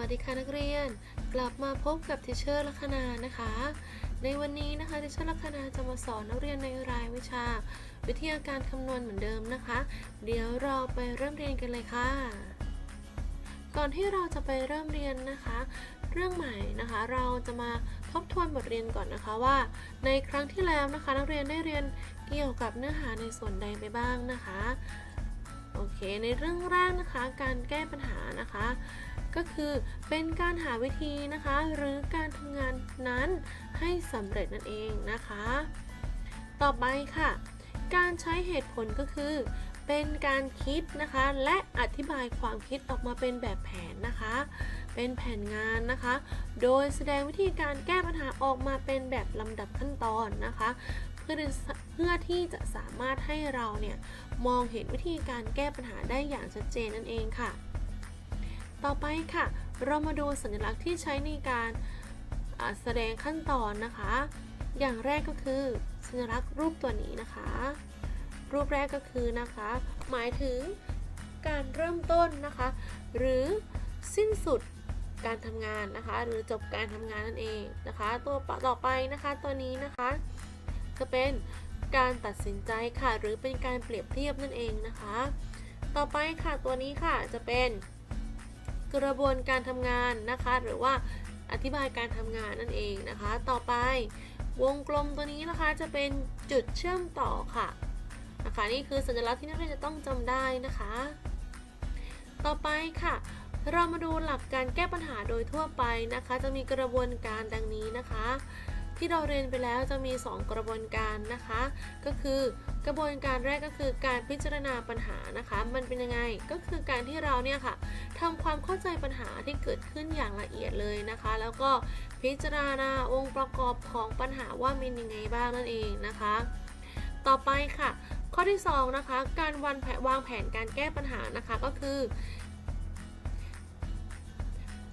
วัสดีค่ะนักเรียน กลับมาพบกับทิเชอร์ลัคนานะคะ ในวันนี้นะคะทิเชอร์ลัคนาจะมาสอนนักเรียนในรายวิชา วิทยาการคำนวณเหมือนเดิมนะคะ เดี๋ยวเราไปเริ่มเรียนกันเลยค่ะ ก่อนที่เราจะไปเริ่มเรียนนะคะ เรื่องใหม่นะคะ เราจะมาทบทวนบทเรียนก่อนนะคะว่า ในครั้งที่แล้วนะคะ นักเรียนได้เรียนเกี่ยวกับเนื้อหาในส่วนใดไปบ้างนะคะ โอเค ในเรื่องแรกนะคะ การแก้ปัญหานะคะ ก็คือเป็นการหาวิธีนะคะ หรือการทำงานนั้นให้สำเร็จนั่นเองนะคะ ต่อไปค่ะ การใช้เหตุผลก็คือ เป็นการคิดนะคะ และอธิบายความคิดออกมาเป็นแบบแผนนะคะ เป็นแผนงานนะคะ โดยแสดงวิธีการแก้ปัญหาออกมาเป็นแบบลำดับขั้นตอนนะคะเพื่อ เพื่อที่จะสามารถให้เราเนี่ยมองเห็นวิธีการแก้ปัญหาได้อย่างชัดเจนนั่นเองค่ะ ต่อไปค่ะ เรามาดูสัญลักษณ์ที่ใช้ในการแสดงขั้นตอนนะคะ อย่างแรกก็คือสัญลักษณ์รูปตัวนี้นะคะ รูปแรกก็คือนะคะ หมายถึงการเริ่มต้นนะคะ หรือสิ้นสุดการทำงานนะคะ หรือจบการทำงานนั่นเองนะคะ ตัวต่อไปนะคะตัวนี้นะคะ จะเป็น การตัดสินใจค่ะ หรือเป็นการเปรียบเทียบนั่นเองนะคะ ต่อไปค่ะตัวนี้ค่ะจะเป็นกระบวนการทำงานนะคะ หรือว่าอธิบายการทำงานนั่นเองนะคะ ต่อไปวงกลมตัวนี้นะคะจะเป็นจุดเชื่อมต่อค่ะนะคะนี่คือสัญลักษณ์ที่นักเรียนจะต้องจำได้นะคะ ต่อไปค่ะ เรามาดูหลักการแก้ปัญหาโดยทั่วไปนะคะ จะมีกระบวนการดังนี้นะคะ ที่เราเรียนไปแล้วจะมี 2 กระบวนการนะคะ ก็คือกระบวนการแรกก็คือการพิจารณาปัญหานะคะ มันเป็นยังไงก็คือการที่เราเนี่ยค่ะทำความเข้าใจปัญหาที่เกิดขึ้นอย่างละเอียดเลยนะคะ แล้วก็พิจารณาองค์ประกอบของปัญหาว่ามียังไงบ้างนั่นเองนะคะ ต่อไปค่ะ ข้อที่2นะคะการวันแผนวางแผนการแก้ปัญหานะคะก็คือ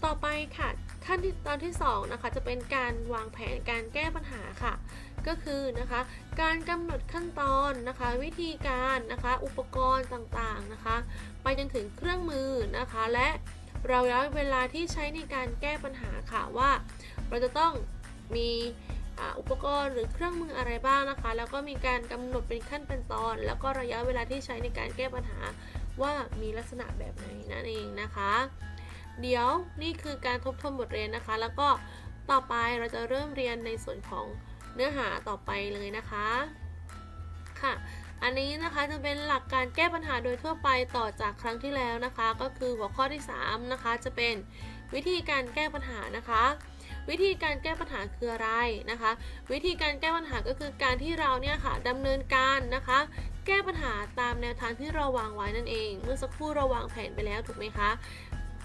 ต่อไปค่ะ ขั้นที่ตอนที่2นะคะจะเป็นการวางแผนการแก้ปัญหาค่ะ ก็คือนะคะการกำหนดขั้นตอนนะคะ วิธีการนะคะอุปกรณ์ต่างๆนะคะ ไปจนถึงเครื่องมือนะคะ และเราระยะเวลาที่ใช้ในการแก้ปัญหาค่ะว่าเราจะต้องมีอุปกรณ์หรือเครื่องมืออะไรบ้างนะคะ แล้วก็มีการกำหนดเป็นขั้นเป็นตอน แล้วก็ระยะเวลาที่ใช้ในการแก้ปัญหาว่ามีลักษณะแบบไหนนั่นเองนะคะ เดี๋ยวนี่คือการทบทวนบทเรียนนะคะ แล้วก็ต่อไปเราจะเริ่มเรียนในส่วนของเนื้อหาต่อไปเลยนะคะค่ะ อันนี้นะคะจะเป็นหลักการแก้ปัญหาโดยทั่วไปต่อจากครั้งที่แล้วนะคะ ก็คือหัวข้อที่ 3 นะคะ จะเป็นวิธีการแก้ปัญหานะคะ วิธีการแก้ปัญหาคืออะไรนะคะ วิธีการแก้ปัญหาก็คือการที่เราเนี่ยค่ะดำเนินการนะคะ แก้ปัญหาตามแนวทางที่เราวางไว้นั่นเอง เมื่อสักครู่เราวางแผนไปแล้วถูกไหมคะ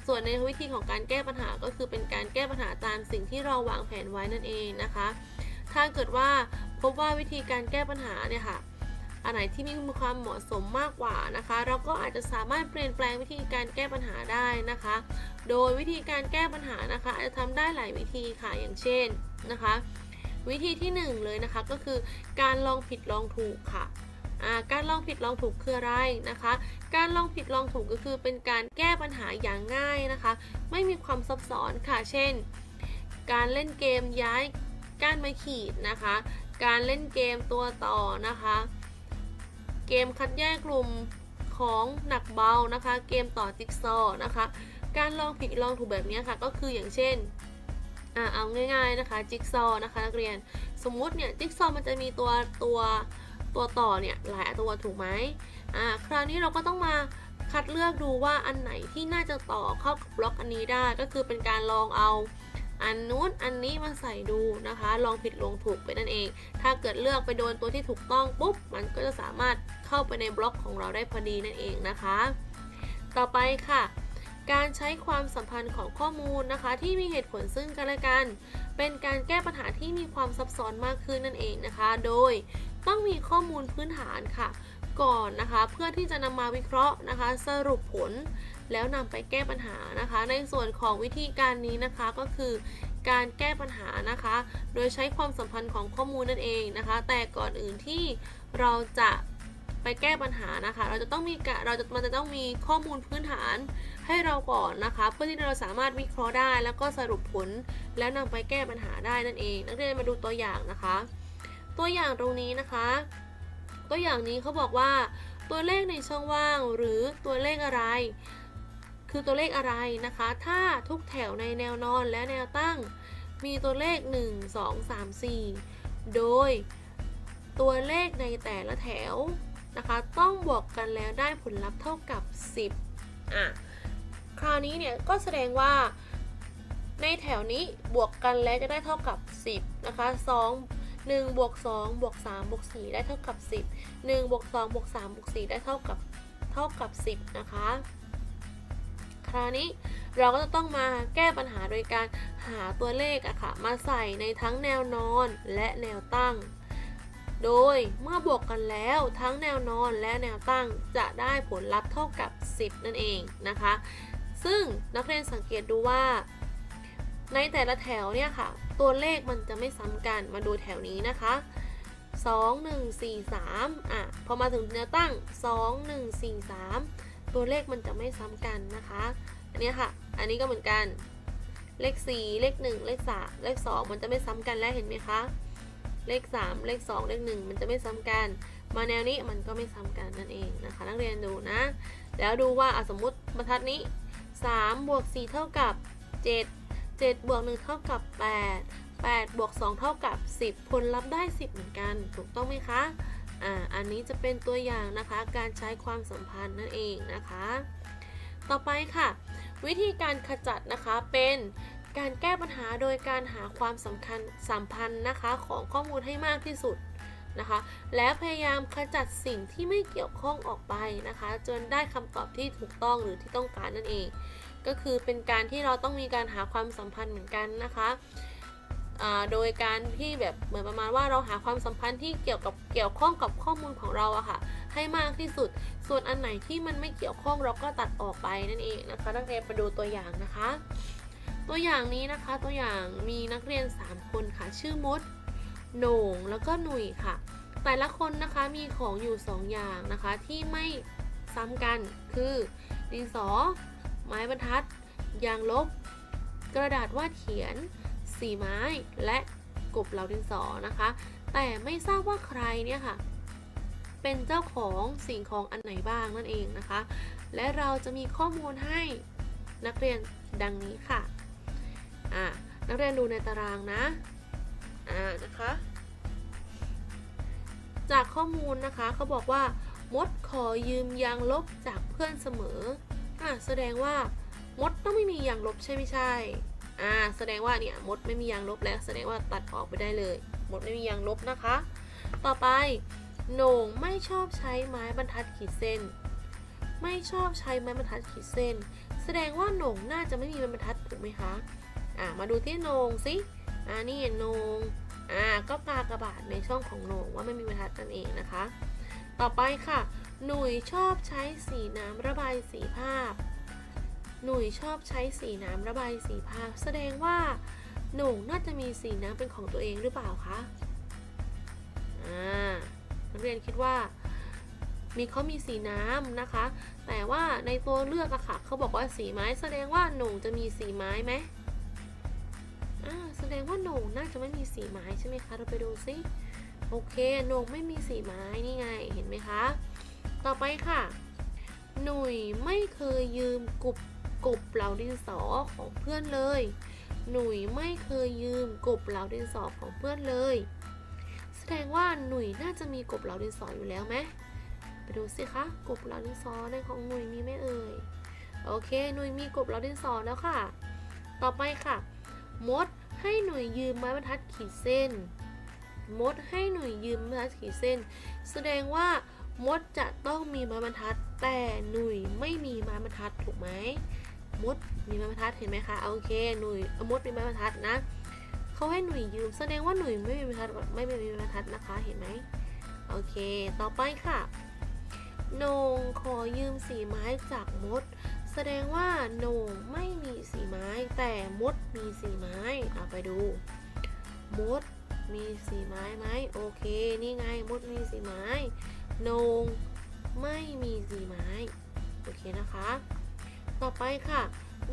ส่วนในวิธีของการแก้ปัญหาก็คือเป็นการแก้ปัญหาตามสิ่งที่เราวางแผนไว้นั่นเองนะคะ ถ้าเกิดว่าพบว่าวิธีการแก้ปัญหาเนี่ยค่ะอันไหนที่มีความเหมาะสมมากกว่านะคะ เราก็อาจจะสามารถเปลี่ยนแปลงวิธีการแก้ปัญหาได้นะคะ โดยวิธีการแก้ปัญหานะคะ อาจจะทำได้หลายวิธีค่ะอย่างเช่นนะคะ วิธีที่หนึ่งเลยนะคะก็คือการลองผิดลองถูกค่ะ การลองผิดลองถูกคืออะไรนะคะ การลองผิดลองถูกก็คือเป็นการแก้ปัญหาอย่างง่ายนะคะ ไม่มีความซับซ้อนค่ะ เช่น การเล่นเกมย้ายก้านไม้ขีดนะคะ การเล่นเกมตัวต่อนะคะ เกมคัดแยกกลุ่มของหนักเบานะคะ เกมต่อจิ๊กซอว์นะคะ การลองผิดลองถูกแบบนี้ค่ะ ก็คืออย่างเช่นอ่าเอาง่าย ๆนะคะ จิ๊กซอว์นะคะนักเรียน สมมุติเนี่ยจิ๊กซอว์มันจะมีตัวตัว ตัวต่อเนี่ยหลายตัวถูกไหมอ่าคราวนี้เราก็ต้องมาคัดเลือกดูว่าอันไหนที่น่าจะต่อเข้ากับบล็อกอันนี้ได้ ก็คือเป็นการลองเอาอันนู้นอันนี้มาใส่ดูนะคะ ลองผิดลองถูกไปนั่นเอง ถ้าเกิดเลือกไปโดนตัวที่ถูกต้องปุ๊บ มันก็จะสามารถเข้าไปในบล็อกของเราได้พอดีนั่นเองนะคะ ต่อไปค่ะ การใช้ความสัมพันธ์ของข้อมูลนะคะ ที่มีเหตุผลซึ่งกันและกัน เป็นการแก้ปัญหาที่มีความซับซ้อนมากขึ้นนั่นเองนะคะ โดย ต้องมีข้อมูลพื้นฐานค่ะ ก่อนนะคะ เพื่อที่จะนำมาวิเคราะห์นะคะ สรุปผลแล้วนำไปแก้ปัญหานะคะ ในส่วนของวิธีการนี้นะคะก็คือการแก้ปัญหานะคะ โดยใช้ความสัมพันธ์ของข้อมูลนั่นเองนะคะ แต่ก่อนอื่นที่เราจะไปแก้ปัญหานะคะ เราจะต้องมีเราจะมันจะต้องมีข้อมูลพื้นฐานให้เราก่อนนะคะ เพื่อที่เราสามารถวิเคราะห์ได้ แล้วก็สรุปผลแล้วนำไปแก้ปัญหาได้นั่นเอง นักเรียนมาดูตัวอย่างนะคะ ตัวอย่างตรงนี้นะคะ ตัวอย่างนี้เขาบอกว่า ตัวเลขในช่องว่างหรือตัวเลขอะไร คือตัวเลขอะไรนะคะ ถ้าทุกแถวในแนวนอนและแนวตั้ง มีตัวเลข 1 2 3 4 โดยตัวเลขในแต่ละแถวนะคะ ต้องบวกกันแล้วได้ผลลัพธ์เท่ากับ 10 อะ คราวนี้เนี่ยก็แสดงว่าในแถวนี้บวกกันแล้วจะได้เท่ากับ 10 นะคะ 2 1บวก2บวก3บวก4ได้เท่ากับ 10 1บวก2บวก3บวก4ได้เท่ากับเท่ากับ 10 นะคะ คราวนี้เราก็จะต้องมาแก้ปัญหาโดยการหาตัวเลขอะค่ะ มาใส่ในทั้งแนวนอนและแนวตั้ง โดยเมื่อบวกกันแล้วทั้งแนวนอนและแนวตั้งจะได้ผลลัพธ์เท่ากับ 10 นั่นเองนะคะ ซึ่งนักเรียนสังเกตดูว่าในแต่ละแถวเนี่ยค่ะ ตัวเลขมันจะไม่ซ้ำกันมาดูแถวนี้นะคะ 2 1 4 3อะพอมาถึงแนวตั้ง 2 1 4 3 ตัวเลขมันจะไม่ซ้ำกันนะคะ อันนี้ค่ะ อันนี้ก็เหมือนกันเลข 4 เลข 1 เลข3เลข 2 มันจะไม่ซ้ำกันแล้วเห็นไหมคะเลข 3 เลข 2 เลข 1 มันจะไม่ซ้ำกัน มาแนวนี้มันก็ไม่ซ้ำกันนั่นเองนะคะ นักเรียนดูนะ แล้วดูว่าสมมติบรรทัดนี้3บวก4เท่ากับ 7 7บวก1เท่ากับ 8 8บวก2เท่ากับ 10 ผลลัพธ์ได้ 10 เหมือนกัน ถูกต้องไหมคะอ่าอันนี้จะเป็นตัวอย่างนะคะ การใช้ความสัมพันธ์นั่นเองนะคะ ต่อไปค่ะ วิธีการขจัดนะคะเป็นการแก้ปัญหาโดยการหาความสำคัญสัมพันธ์นะคะของข้อมูลให้มากที่สุดนะคะ และพยายามขจัดสิ่งที่ไม่เกี่ยวข้องออกไปนะคะ จนได้คำตอบที่ถูกต้องหรือที่ต้องการนั่นเอง ก็คือเป็นการที่เราต้องมีการหาความสัมพันธ์เหมือนกันนะคะโดยการที่แบบเหมือนประมาณว่าเราหาความสัมพันธ์ที่เกี่ยวกับเกี่ยวข้องกับข้อมูลของเราอะค่ะ ให้มากที่สุด ส่วนอันไหนที่มันไม่เกี่ยวข้องเราก็ตัดออกไปนั่นเองนะคะ นักเรียนไปดูตัวอย่างนะคะ ตัวอย่างนี้นะคะตัวอย่างมีนักเรียน 3 คนค่ะ ชื่อมดโหน่งแล้วก็หนุ่ยค่ะ แต่ละคนนะคะมีของอยู่ 2 อย่างนะคะที่ไม่ซ้ำกันคือดินสอ ไม้บรรทัด ยางลบ กระดาษวาดเขียน สีไม้ และกบเหลาดินสอนะคะ แต่ไม่ทราบว่าใครเนี่ยค่ะ เป็นเจ้าของสิ่งของอันไหนบ้างนั่นเองนะคะ และเราจะมีข้อมูลให้นักเรียนดังนี้ค่ะ อ่านักเรียนดูในตารางนะ อ่านะคะ จากข้อมูลนะคะเขาบอกว่ามดขอยืมยางลบจากเพื่อนเสมอ อ่าแสดงว่ามดต้องไม่มียางลบใช่ไม่ใช่ อ่า แสดงว่าเนี่ยมดไม่มียางลบแล้ว แสดงว่าตัดออกไปได้เลย มดไม่มียางลบนะคะ ต่อไปโหน่งไม่ชอบใช้ไม้บรรทัดขีดเส้น ไม่ชอบใช้ไม้บรรทัดขีดเส้น แสดงว่าโหน่งน่าจะไม่มีไม้บรรทัดถูกไหมคะ อ่ามาดูที่โหน่งสิอ่านี่โหน่งอ่าก็กากระบาดในช่องของโหน่งว่าไม่มีบรรทัดนั่นเองนะคะ ต่อไปค่ะ หนุ่ยชอบใช้สีน้ำระบายสีภาพ หนุ่ยชอบใช้สีน้ำระบายสีภาพ แสดงว่าหน่งน่าจะมีสีน้ำเป็นของตัวเองหรือเปล่าคะ อ่า นักเรียนคิดว่า มีเขามีสีน้ำนะคะ แต่ว่าในตัวเลือกอะค่ะเขาบอกว่าสีไม้ แสดงว่าหน่งจะมีสีไม้ไหมอ่า แสดงว่าหน่งน่าจะไม่มีสีไม้ใช่ไหมคะ เราไปดูซิ โอเค หน่งไม่มีสีไม้นี่ไง เห็นไหมคะ ต่อไปค่ะ หนุ่ยไม่เคยยืมกบกบเหลาดินสอของเพื่อนเลย หนุ่ยไม่เคยยืมกบเหลาดินสอของเพื่อนเลย แสดงว่าหนุ่ยน่าจะมีกบเหลาดินสออยู่แล้วไหมไปดูสิคะกบเหลาดินสอในของหนุ่ยมีไหมเอ่ย โอเค หนุ่ยมีกบเหลาดินสอแล้วค่ะ ต่อไปค่ะ มดให้หนุ่ยยืมไม้บรรทัดขีดเส้น มดให้หนุ่ยยืมไม้บรรทัดขีดเส้น แสดงว่า มดจะต้องมีไม้บรรทัด แต่หนุ่ยไม่มีไม้บรรทัดถูกไหมมดมีไม้บรรทัดเห็นไหมคะโอเคหนุ่ยมดมีไม้บรรทัดนะเขาให้หนุ่ยยืมแสดงว่าหนุ่ยไม่มีไม้บรรทัดไม่มีไม้บรรทัดนะคะเห็นไหมโอเค ต่อไปค่ะโหนงขอยืมสีไม้จากมด แสดงว่าโหนงไม่มีสีไม้ แต่มดมีสีไม้เอาไปดูมดมีสีไม้ไหมโอเค นี่ไงมดมีสีไม้ โหนงไม่มีสีไม้ โอเคนะคะ ต่อไปค่ะ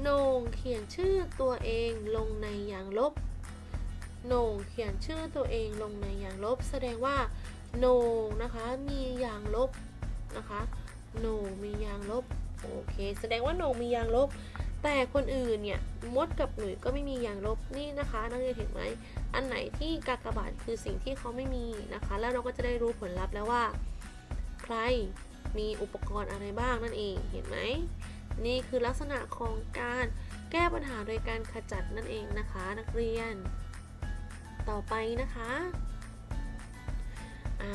โหน่งเขียนชื่อตัวเองลงในยางลบโหน่งเขียนชื่อตัวเองลงในยางลบ แสดงว่าโหน่งนะคะมียางลบนะคะโหน่งมียางลบโอเค แสดงว่าโหน่งมียางลบ แต่คนอื่นเนี่ยมดกับหนุ่ยก็ไม่มียางลบนี่นะคะนักเรียนเห็นไหมอันไหนที่กากบาทคือสิ่งที่เขาไม่มีนะคะ แล้วเราก็จะได้รู้ผลลัพธ์แล้วว่า ร มีอุปกรณ์อะไรบ้างนั่นเอง เห็นไหม นี่คือลักษณะของการแก้ปัญหาโดยการขจัดนั่นเองนะคะ นักเรียน ต่อไปนะคะอ่า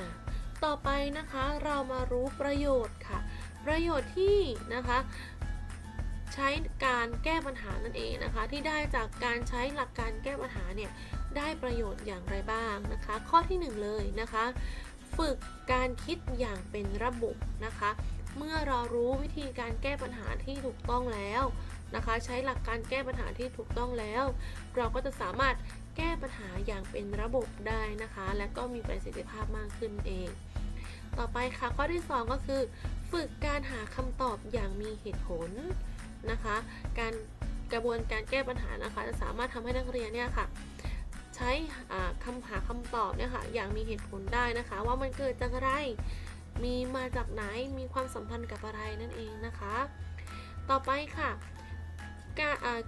ต่อไปนะคะเรามารู้ประโยชน์ค่ะ ประโยชน์ที่นะคะใช้การแก้ปัญหานั่นเองนะคะ ที่ได้จากการใช้หลักการแก้ปัญหาเนี่ยได้ประโยชน์อย่างไรบ้างนะคะ ข้อที่หนึ่งเลยนะคะ ฝึกการคิดอย่างเป็นระบบนะคะ เมื่อเรารู้วิธีการแก้ปัญหาที่ถูกต้องแล้วนะคะ ใช้หลักการแก้ปัญหาที่ถูกต้องแล้ว เราก็จะสามารถแก้ปัญหาอย่างเป็นระบบได้นะคะ และก็มีประสิทธิภาพมากขึ้นเอง ต่อไปค่ะข้อที่ 2 ก็คือ ฝึกการหาคำตอบอย่างมีเหตุผลนะคะ การกระบวนการแก้ปัญหานะคะ จะสามารถทำให้นักเรียนเนี่ยค่ะ ใช้คำหาคำตอบเนี่ยค่ะอย่างมีเหตุผลได้นะคะ ว่ามันเกิดจากอะไร มีมาจากไหนมีความสัมพันธ์กับอะไรนั่นเองนะคะ ต่อไปค่ะ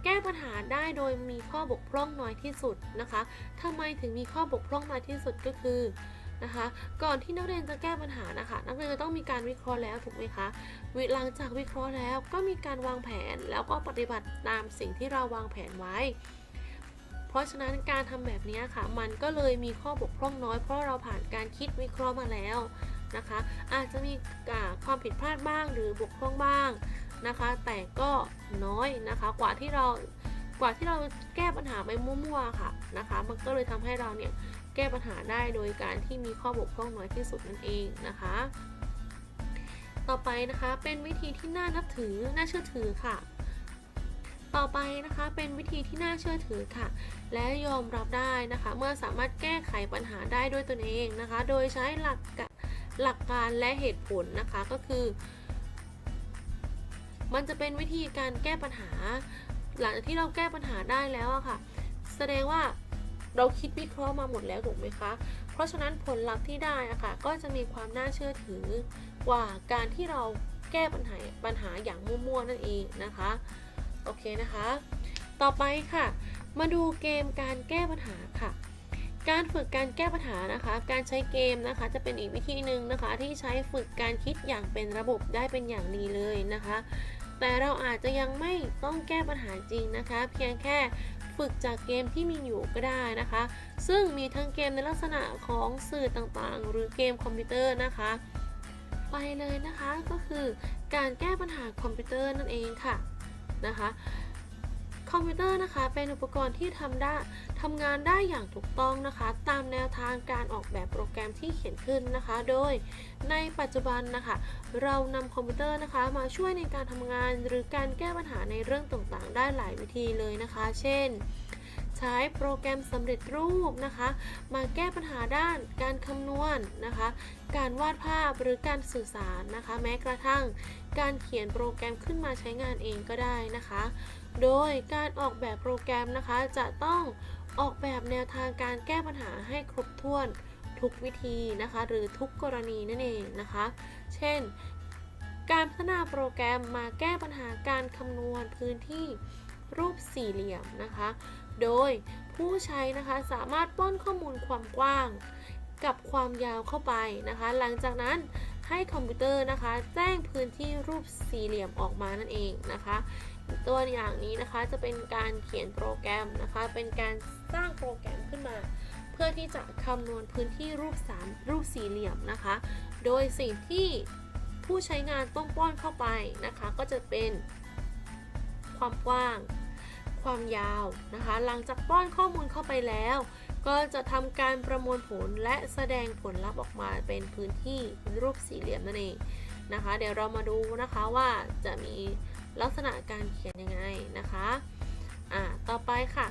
แก้ปัญหาได้โดยมีข้อบกพร่องน้อยที่สุดนะคะทำไมถึงมีข้อบกพร่องน้อยที่สุดก็คือนะคะ ก่อนที่นักเรียนจะแก้ปัญหานะคะ นักเรียนจะต้องมีการวิเคราะห์แล้วถูกไหมคะวิหลังจากวิเคราะห์แล้วก็มีการวางแผนแล้วก็ปฏิบัติตามสิ่งที่เราวางแผนไว้ เพราะฉะนั้นการทำแบบนี้ค่ะ มันก็เลยมีข้อบกพร่องน้อย เพราะเราผ่านการคิดวิเคราะห์มาแล้วนะคะ อาจจะมีความผิดพลาดบ้างหรือบกพร่องบ้างนะคะ แต่ก็น้อยนะคะกว่าที่เรากว่าที่เราแก้ปัญหาไปมั่วๆค่ะนะคะ มันก็เลยทำให้เราเนี่ยแก้ปัญหาได้โดยการที่มีข้อบกพร่องน้อยที่สุดนั่นเองนะคะ ต่อไปนะคะเป็นวิธีที่น่านับถือน่าเชื่อถือค่ะ ต่อไปนะคะเป็นวิธีที่น่าเชื่อถือค่ะ และยอมรับได้นะคะ เมื่อสามารถแก้ไขปัญหาได้ด้วยตนเองนะคะ โดยใช้หลักกะหลักการและเหตุผลนะคะก็คือ มันจะเป็นวิธีการแก้ปัญหา หลังจากที่เราแก้ปัญหาได้แล้วอะค่ะ แสดงว่าเราคิดวิเคราะห์มาหมดแล้วถูกไหมคะ เพราะฉะนั้นผลลัพธ์ที่ได้อะค่ะก็จะมีความน่าเชื่อถือกว่าการที่เราแก้ปัญหาปัญหาอย่างมั่วๆนั่นเองนะคะ โอเคนะคะ ต่อไปค่ะ มาดูเกมการแก้ปัญหาค่ะ การฝึกการแก้ปัญหานะคะ การใช้เกมนะคะ จะเป็นอีกวิธีหนึ่งนะคะ ที่ใช้ฝึกการคิดอย่างเป็นระบบได้เป็นอย่างดีเลยนะคะ แต่เราอาจจะยังไม่ต้องแก้ปัญหาจริงนะคะ เพียงแค่ฝึกจากเกมที่มีอยู่ก็ได้นะคะ ซึ่งมีทั้งเกมในลักษณะของสื่อต่างๆ หรือเกมคอมพิวเตอร์นะคะ ไปเลยนะคะก็คือการแก้ปัญหาคอมพิวเตอร์นั่นเองค่ะ นะคะ คอมพิวเตอร์นะคะเป็นอุปกรณ์ที่ทำได้ทำงานได้อย่างถูกต้องนะคะ ตามแนวทางการออกแบบโปรแกรมที่เขียนขึ้นนะคะ โดยในปัจจุบันนะคะ เรานำคอมพิวเตอร์นะคะ มาช่วยในการทำงานหรือการแก้ปัญหาในเรื่องต่างๆ ได้หลายวิธีเลยนะคะ เช่น ใช้โปรแกรมสำเร็จรูปนะคะ มาแก้ปัญหาด้านการคำนวณนะคะ การวาดภาพหรือการสื่อสารนะคะ แม้กระทั่งการเขียนโปรแกรมขึ้นมาใช้งานเองก็ได้นะคะ โดยการออกแบบโปรแกรมนะคะจะต้องออกแบบแนวทางการแก้ปัญหาให้ครบถ้วนทุกวิธีนะคะ หรือทุกกรณีนั่นเองนะคะ เช่น การพัฒนาโปรแกรมมาแก้ปัญหาการคำนวณพื้นที่รูปสี่เหลี่ยมนะคะ โดยผู้ใช้นะคะสามารถป้อนข้อมูลความกว้าง กับความยาวเข้าไปนะคะ หลังจากนั้นให้คอมพิวเตอร์นะคะ แจ้งพื้นที่รูปสี่เหลี่ยมออกมานั่นเองนะคะตัวอย่างนี้นะคะจะเป็นการเขียนโปรแกรมนะคะ เป็นการสร้างโปรแกรมขึ้นมา เพื่อที่จะคำนวณพื้นที่รูปสามรูปสี่เหลี่ยมนะคะ โดยสิ่งที่ผู้ใช้งานต้องป้อนเข้าไปนะคะ ก็จะเป็นความกว้าง ความยาวนะคะ หลังจากป้อนข้อมูลเข้าไปแล้ว ก็จะทำการประมวลผลและแสดงผลลัพธ์ออกมาเป็นพื้นที่รูปสี่เหลี่ยมนั่นเองนะคะ เดี๋ยวเรามาดูนะคะว่าจะมีลักษณะการเขียนยังไงนะคะอ่าต่อไปค่ะ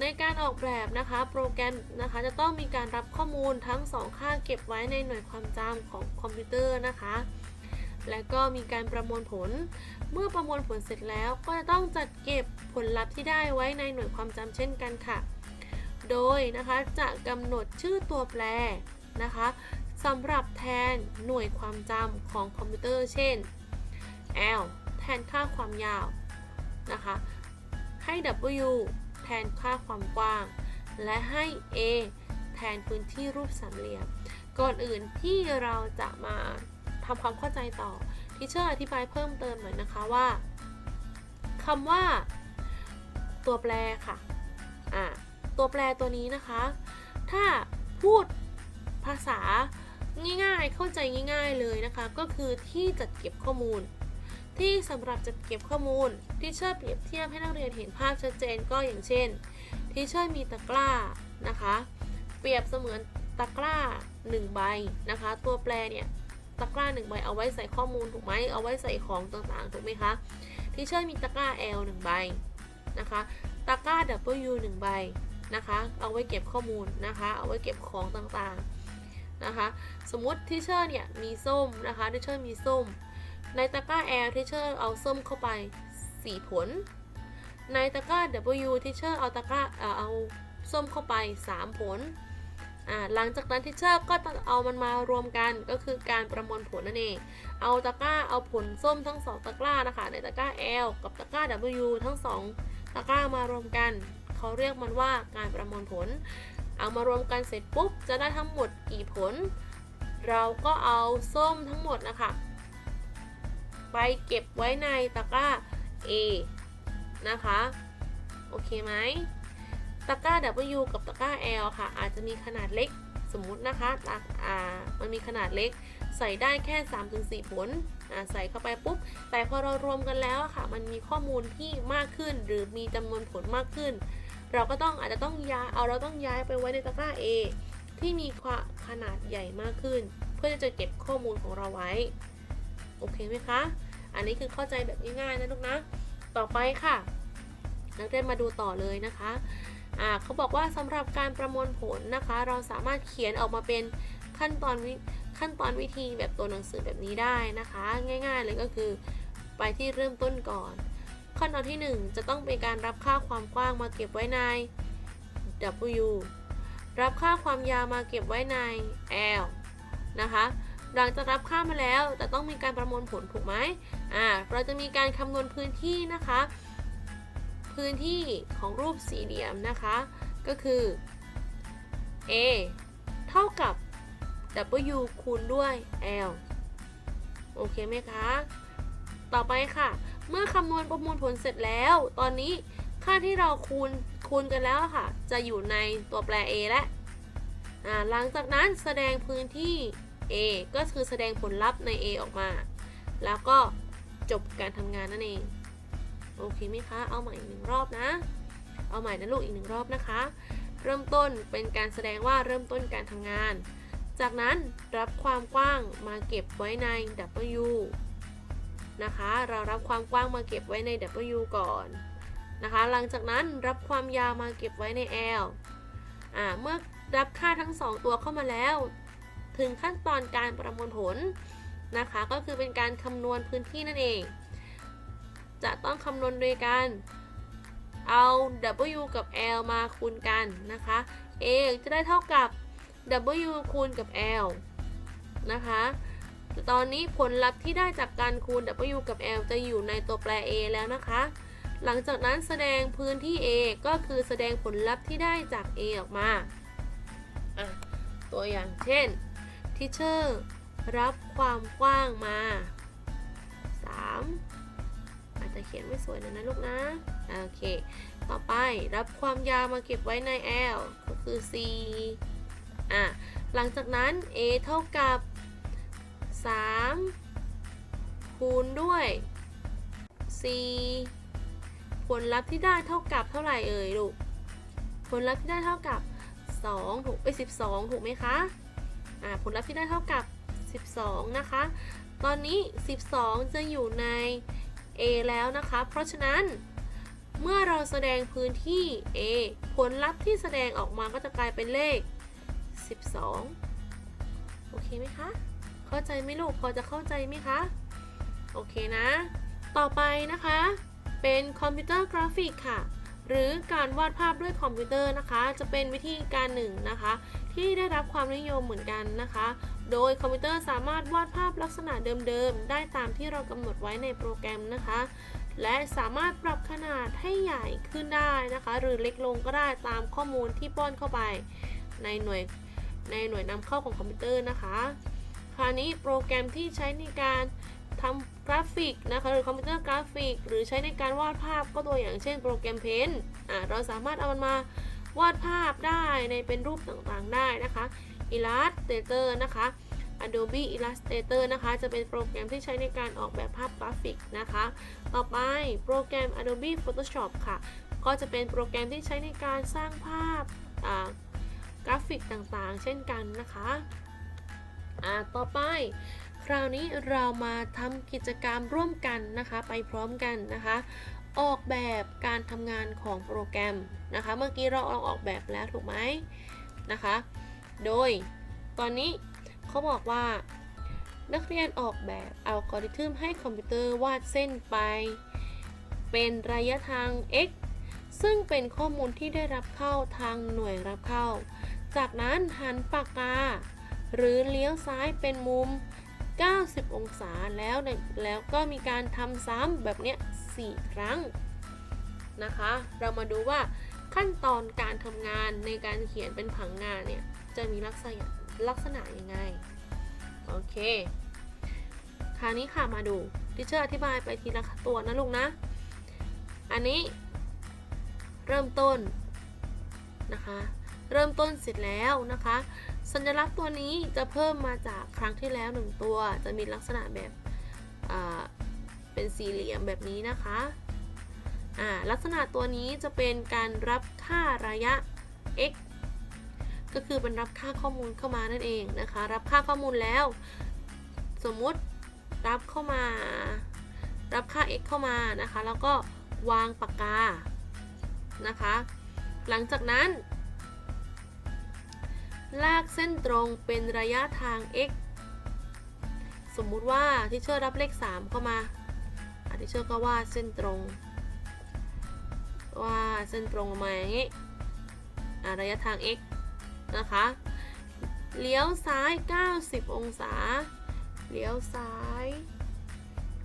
ในการออกแบบนะคะโปรแกรมนะคะจะต้องมีการรับข้อมูลทั้งสองข้างเก็บไว้ในหน่วยความจำของคอมพิวเตอร์นะคะ และก็มีการประมวลผล เมื่อประมวลผลเสร็จแล้ว ก็จะต้องจัดเก็บผลลัพธ์ที่ได้ไว้ในหน่วยความจำเช่นกันค่ะ โดยนะคะจะกำหนดชื่อตัวแปรนะคะสำหรับแทนหน่วยความจำของคอมพิวเตอร์ เช่น L แทนค่าความยาวนะคะให้ W แทนค่าความกว้าง และให้ A แทนพื้นที่รูปสามเหลี่ยม ก่อนอื่นที่เราจะมา ทำความเข้าใจต่อทีเชอร์อธิบายเพิ่มเติมหน่อยนะคะว่าคำว่า ตัวแปรค่ะอ่าตัวแปรตัวนี้นะคะ ถ้าพูดภาษาง่ายๆ เข้าใจง่าย ๆเลยนะคะ ก็คือที่จัดเก็บข้อมูล ที่สำหรับจัดเก็บข้อมูลที่เชอร์เปรียบเทียบให้นักเรียนเห็นภาพชัดเจนก็อย่างเช่น ที่เชอร์มีตะกร้านะคะ เปรียบเสมือนตะกร้า 1 ใบนะคะ ตัวแปรเนี่ย ตะกร้า1ใบเอาไว้ใส่ข้อมูลถูกไหมเอาไว้ใส่ของต่างๆถูกไหมคะทีเชอร์มีตะกร้า L 1ใบนะคะตะกร้า W 1ใบนะคะเอาไว้เก็บข้อมูลนะคะเอาไว้เก็บของต่างๆนะคะสมมติทีเชอร์เนี่ยมีส้มนะคะทีเชอร์มีส้ม ในตะกร้า L ทีเชอร์เอาส้มเข้าไป 4 ผล ในตะกร้า W ทีเชอร์เอาตะกร้าเอาส้มเข้าไป 3 ผล หลังจากนั้นที่เชอร์ก็ต้องเอามันมารวมกันก็คือการประมวลผลนั่นเอง เอาตะกร้าเอาผลส้มทั้ง 2 ตะกร้านะคะ ในตะกร้า L กับตะกร้า W ทั้ง 2 ตะกร้ามารวมกัน เขาเรียกมันว่าการประมวลผล เอามารวมกันเสร็จปุ๊บ จะได้ทั้งหมดกี่ผล เราก็เอาส้มทั้งหมดนะคะ ไปเก็บไว้ในตะกร้า A นะคะ โอเคไหม ตะกร้า W กับตะกร้า L ค่ะ อาจจะมีขนาดเล็กสมมุตินะคะตะอ่ามันมีขนาดเล็ก ใส่ได้แค่ 3-4 ผลอ่าใส่เข้าไปปุ๊บ แต่พอเรารวมกันแล้วค่ะ มันมีข้อมูลที่มากขึ้น หรือมีจำนวนผลมากขึ้น เราก็ต้องอาจจะต้องย้ายเอาเราต้องย้ายไปไว้ในตะกร้า A ที่มีความขนาดใหญ่มากขึ้น เพื่อที่จะเก็บข้อมูลของเราไว้ โอเคไหมคะ อันนี้คือเข้าใจแบบง่ายๆนะลูกนะ ต่อไปค่ะ นักเรียนมาดูต่อเลยนะคะ เขาบอกว่าสำหรับการประมวลผลนะคะ เราสามารถเขียนออกมาเป็นขั้นตอนวิขั้นตอนวิธีแบบตัวหนังสือแบบนี้ได้นะคะ ง่ายๆเลยก็คือไปที่เริ่มต้นก่อน ขั้นตอนที่ 1 จะต้องเป็นการรับค่าความกว้างมาเก็บไว้ใน W รับค่าความยาวมาเก็บไว้ใน L นะคะหลังจากรับค่ามาแล้วแต่ต้องมีการประมวลผลถูกไหมอ่าเราจะมีการคำนวณพื้นที่นะคะ พื้นที่ของรูปสี่เหลี่ยมนะคะ ก็คือ A เท่ากับ W คูณด้วย L โอเคไหมคะ ต่อไปค่ะ เมื่อคำนวณประมวลผลเสร็จแล้ว ตอนนี้ค่าที่เราคูณคูณกันแล้วค่ะ จะอยู่ในตัวแปร A และหลังจากนั้นแสดงพื้นที่ A ก็คือแสดงผลลัพธ์ใน A ออกมา แล้วก็จบการทำงานนั่นเอง โอเคไหมคะ เอาใหม่อีกหนึ่งรอบนะ เอาใหม่นะลูกอีกหนึ่งรอบนะคะ เริ่มต้นเป็นการแสดงว่าเริ่มต้นการทำงาน จากนั้นรับความกว้างมาเก็บไว้ใน W นะคะ เรารับความกว้างมาเก็บไว้ใน W ก่อนนะคะ หลังจากนั้นรับความยาวมาเก็บไว้ใน L อ่า เมื่อรับค่าทั้ง 2 ตัวเข้ามาแล้ว ถึงขั้นตอนการประมวลผลนะคะ ก็คือเป็นการคำนวณพื้นที่นั่นเอง จะต้องคำนวณโดยการเอา W กับ L มาคูณกันนะคะ A จะได้เท่ากับ W คูณกับ L นะคะตอนนี้ผลลัพธ์ที่ได้จากการคูณ W กับ L จะอยู่ในตัวแปร A แล้วนะคะ หลังจากนั้นแสดงพื้นที่ A ก็คือแสดงผลลัพธ์ที่ได้จาก A ออกมาตัวอย่างเช่นทิเชอร์รับความกว้างมา 3 จะเขียนไม่สวยนะนะลูกนะ โอเค ต่อไปรับความยาวมาเก็บไว้ใน L ก็คือ C อะ หลังจากนั้น A เท่ากับ 3 คูณด้วย C ผลลัพธ์ที่ได้เท่ากับเท่าไหร่เอ่ยลูก ผลลัพธ์ที่ได้เท่ากับ 2 ถูกไป12 ถูกไหมคะ อ่า ผลลัพธ์ที่ได้เท่ากับ 12 นะคะ ตอนนี้ 12 จะอยู่ใน A แล้วนะคะ เพราะฉะนั้น เมื่อเราแสดงพื้นที่ A ผลลัพธ์ที่แสดงออกมาก็จะกลายเป็นเลข 12 โอเคไหมคะ เข้าใจไหมลูก พอจะเข้าใจไหมคะ โอเคนะ ต่อไปนะคะ เป็นคอมพิวเตอร์กราฟิกค่ะหรือการวาดภาพด้วยคอมพิวเตอร์นะคะ จะเป็นวิธีการหนึ่งนะคะ ที่ได้รับความนิยมเหมือนกันนะคะ โดยคอมพิวเตอร์สามารถวาดภาพลักษณะเดิมๆ ได้ตามที่เรากำหนดไว้ในโปรแกรมนะคะ และสามารถปรับขนาดให้ใหญ่ขึ้นได้นะคะ หรือเล็กลงก็ได้ตามข้อมูลที่ป้อนเข้าไป ในหน่วยในหน่วยนำเข้าของคอมพิวเตอร์นะคะ คราวนี้โปรแกรมที่ใช้ในการทำกราฟิกนะคะหรือคอมพิวเตอร์กราฟิก หรือใช้ในการวาดภาพก็ตัวอย่างเช่นโปรแกรมเพนอ่าเราสามารถเอามันมา วาดภาพได้ในเป็นรูปต่างๆได้นะคะ Illustrator นะคะ Adobe Illustrator นะคะ จะเป็นโปรแกรมที่ใช้ในการออกแบบภาพกราฟิกนะคะ ต่อไปโปรแกรม Adobe Photoshop ค่ะ ก็จะเป็นโปรแกรมที่ใช้ในการสร้างภาพกราฟิกต่างๆ เช่นกันนะคะอ่าต่อไป คราวนี้เรามาทำกิจกรรมร่วมกันนะคะ ไปพร้อมกันนะคะ ออกแบบการทำงานของโปรแกรมนะคะ เมื่อกี้เราลองออกแบบแล้วถูกไหมนะคะ โดยตอนนี้เขาบอกว่า นักเรียนออกแบบอัลกอริทึมให้คอมพิวเตอร์วาดเส้นไป เป็นระยะทาง x ซึ่งเป็นข้อมูลที่ได้รับเข้าทางหน่วยรับเข้า จากนั้นหันปากกา หรือเลี้ยวซ้ายเป็นมุม 90 องศาแล้วแล้วก็มีการทำซ้ำแบบเนี้ย 4 ครั้งนะคะ เรามาดูว่าขั้นตอนการทำงานในการเขียนเป็นผังงานเนี่ย จะมีลักษณะลักษณะยังไง โอเค คราวนี้ค่ะมาดูที่เชอร์อธิบายไปทีละตัวนะลูกนะ อันนี้เริ่มต้นนะคะ เริ่มต้นเสร็จแล้วนะคะ สัญลักษณ์ตัวนี้จะเพิ่มมาจากครั้งที่แล้วหนึ่งตัว จะมีลักษณะแบบ เป็นสี่เหลี่ยมแบบนี้นะคะอ่าลักษณะตัวนี้จะเป็นการรับค่าระยะ x ก็คือเป็นรับค่าข้อมูลเข้ามานั่นเองนะคะ รับค่าข้อมูลแล้ว สมมุติรับเข้ามา รับค่า x เข้ามานะคะ แล้วก็วางปากกานะคะ หลังจากนั้น ลากเส้นตรงเป็นระยะทาง x สมมุติว่าที่เชอร์รับเลข 3 เข้ามา ที่เชอร์ก็วาดเส้นตรงวาดเส้นตรงมาอย่างนี้ะระยะทาง x นะคะ เลี้ยวซ้าย 90 องศา เลี้ยวซ้าย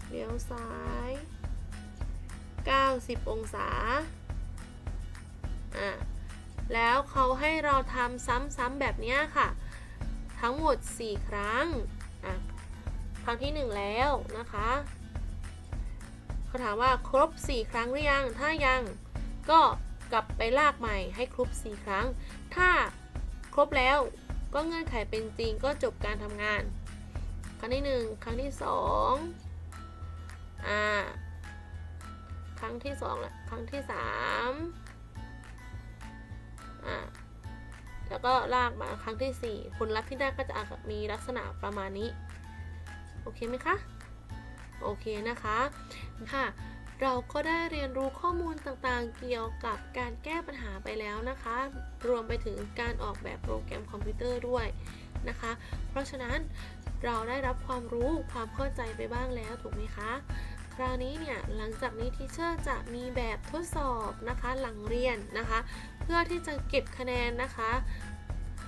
เลี้ยวซ้าย 90 องศา อะ แล้วเขาให้เราทำซ้ำๆแบบนี้ค่ะ ทั้งหมด 4 ครั้ง อะ ครั้งที่ 1 แล้วนะคะ เขาถามว่าครบ 4 ครั้งหรือยัง ถ้ายังก็กลับไปลากใหม่ให้ครบ 4 ครั้ง ถ้าครบแล้วก็เงื่อนไขเป็นจริงก็จบการทำงาน ครั้งที่ 1 ครั้งที่2อ่าครั้งที่2แหละครั้งที่3อ่าแล้วก็ลากมาครั้งที่ 4 ผลลัพธ์ที่ได้ก็จะมีลักษณะประมาณนี้ โอเคไหมคะ โอเคนะคะ ค่ะ เราก็ได้เรียนรู้ข้อมูลต่างๆ เกี่ยวกับการแก้ปัญหาไปแล้วนะคะ รวมไปถึงการออกแบบโปรแกรมคอมพิวเตอร์ด้วยนะคะ เพราะฉะนั้นเราได้รับความรู้ความเข้าใจไปบ้างแล้วถูกไหมคะ คราวนี้เนี่ยหลังจากนี้ทีเชอร์จะมีแบบทดสอบนะคะหลังเรียนนะคะ เพื่อที่จะเก็บคะแนนนะคะ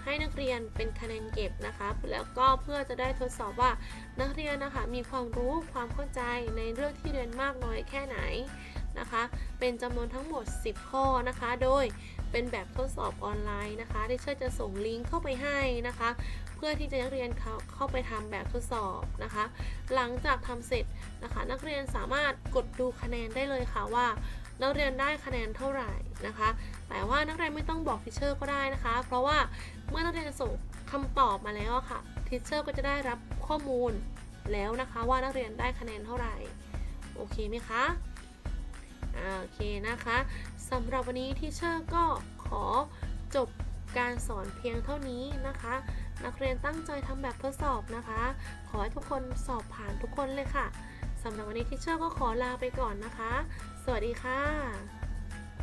ให้นักเรียนเป็นคะแนนเก็บนะคะ แล้วก็เพื่อจะได้ทดสอบว่านักเรียนนะคะมีความรู้ความเข้าใจในเรื่องที่เรียนมากน้อยแค่ไหนนะคะ เป็นจำนวนทั้งหมด 10 ข้อนะคะ โดยเป็นแบบทดสอบออนไลน์นะคะที่เชอร์จะส่งลิงก์เข้าไปให้นะคะ เพื่อที่จะนักเรียนเขาเข้าไปทำแบบทดสอบนะคะ หลังจากทำเสร็จนะคะ นักเรียนสามารถกดดูคะแนนได้เลยค่ะว่านักเรียนได้คะแนนเท่าไหร่นะคะ แต่ว่านักเรียนไม่ต้องบอกทิเชอร์ก็ได้นะคะ เพราะว่า เมื่อนักเรียนส่งคำตอบมาแล้วค่ะทิเชอร์ก็จะได้รับข้อมูลแล้วนะคะว่านักเรียนได้คะแนนเท่าไหร่ โอเคไหมคะโอเคนะคะสำหรับวันนี้ทิเชอร์ก็ขอจบการสอนเพียงเท่านี้นะคะ นักเรียนตั้งใจทำแบบทดสอบนะคะ ขอให้ทุกคนสอบผ่านทุกคนเลยค่ะสำหรับวันนี้ทิเชอร์ก็ขอลาไปก่อนนะคะ สวัสดีค่ะ